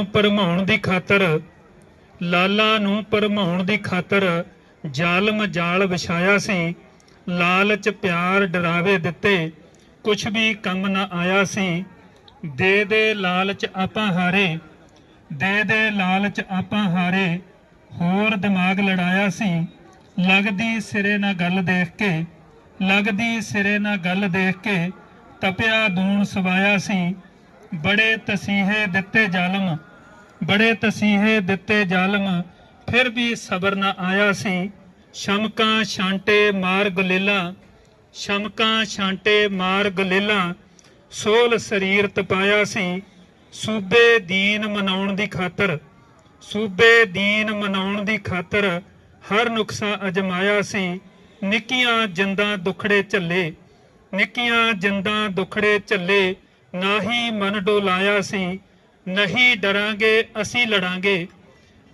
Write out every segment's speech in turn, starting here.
ਨੂੰ ਪਰਮਾਉਣ ਦੀ ਖਾਤਰ, ਲਾਲਾ ਨੂੰ ਪਰਮਾਉਣ ਦੀ ਖਾਤਰ ਜ਼ਾਲਮ ਜਾਲ ਵਿਛਾਇਆ ਸੀ। ਲਾਲਚ ਪਿਆਰ ਡਰਾਵੇ ਦਿੱਤੇ। ਕੁਛ ਵੀ ਕੰਮ ਨਾ ਆਇਆ ਸੀ। ਦੇ ਦੇ ਲਾਲਚ ਆਪਾਂ ਹਾਰੇ। ਦੇ ਦੇ ਲਾਲਚ ਆਪਾਂ ਹਾਰੇ। ਹੋਰ ਦਿਮਾਗ ਲੜਾਇਆ ਸੀ। ਲੱਗਦੀ ਸਿਰੇ ਨਾਲ ਗੱਲ ਦੇਖ ਕੇ, ਲੱਗਦੀ ਸਿਰੇ ਨਾਲ ਗੱਲ ਦੇਖ ਕੇ ਤਪਿਆ ਦੂਣ ਸਵਾਇਆ ਸੀ। ਬੜੇ ਤਸੀਹੇ ਦਿੱਤੇ ਜ਼ਾਲਮ, ਬੜੇ ਤਸੀਹੇ ਦਿੱਤੇ ਜ਼ਾਲਮ, ਫਿਰ ਵੀ ਸਬਰ ਨਾ ਆਇਆ ਸੀ। ਸ਼ਮਕਾਂ ਛਾਂਟੇ ਮਾਰ ਗੁਲੇਲਾ ਸ਼ਮਕਾਂ ਛਾਂਟੇ ਮਾਰ ਗੁਲੇਲਾ ਸੋਲ ਸਰੀਰ ਤਪਾਇਆ ਸੀ। ਸੂਬੇ ਦੀਨ ਮਨਾਉਣ ਦੀ ਖਾਤਰ, ਸੂਬੇ ਦੀਨ ਮਨਾਉਣ ਦੀ ਖਾਤਰ ਹਰ ਨੁਕਸਾ ਅਜਮਾਇਆ ਸੀ। ਨਿੱਕੀਆਂ ਜਿੰਦਾਂ ਦੁਖੜੇ ਝੱਲੇ, ਨਿੱਕੀਆਂ ਜਿੰਦਾਂ ਦੁਖੜੇ ਝੱਲੇ ਨਾ ਹੀ ਮਨ ਡੋਲਾਇਆ ਸੀ। ਨਹੀਂ ਡਰਾਂਗੇ, ਅਸੀਂ ਲੜਾਂਗੇ।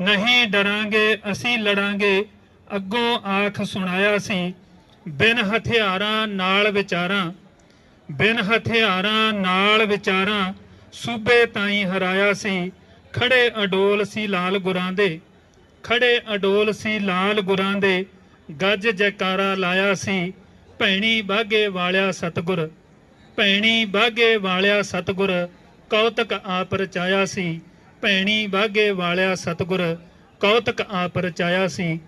ਨਹੀਂ ਡਰਾਂਗੇ, ਅਸੀਂ ਲੜਾਂਗੇ। ਅੱਗੋਂ ਆਖ ਸੁਣਾਇਆ ਸੀ, ਬਿਨ ਹਥਿਆਰਾਂ ਨਾਲ ਵਿਚਾਰਾਂ। ਬਿਨ ਹਥਿਆਰਾਂ ਨਾਲ ਵਿਚਾਰਾਂ, ਸੂਬੇ ਤਾਈਂ ਹਰਾਇਆ ਸੀ। ਖੜੇ ਅਡੋਲ ਸੀ ਲਾਲ ਗੁਰਾਂ ਦੇ। ਖੜੇ ਅਡੋਲ ਸੀ ਲਾਲ ਗੁਰਾਂ ਦੇ। ਗੱਜ ਜੈਕਾਰਾ ਲਾਇਆ ਸੀ। ਭੈਣੀ ਬਾਗੇ ਵਾਲਿਆ ਸਤਗੁਰ। ਭੈਣੀ ਬਾਗੇ ਵਾਲਿਆ ਸਤਗੁਰ, ਕੌਤਕ ਆਪ ਰਚਾਇਆ ਸੀ। ਭੈਣੀ ਬਾਗੇ ਵਾਲਿਆ ਸਤਗੁਰ, ਕੌਤਕ ਆਪ ਰਚਾਇਆ ਸੀ।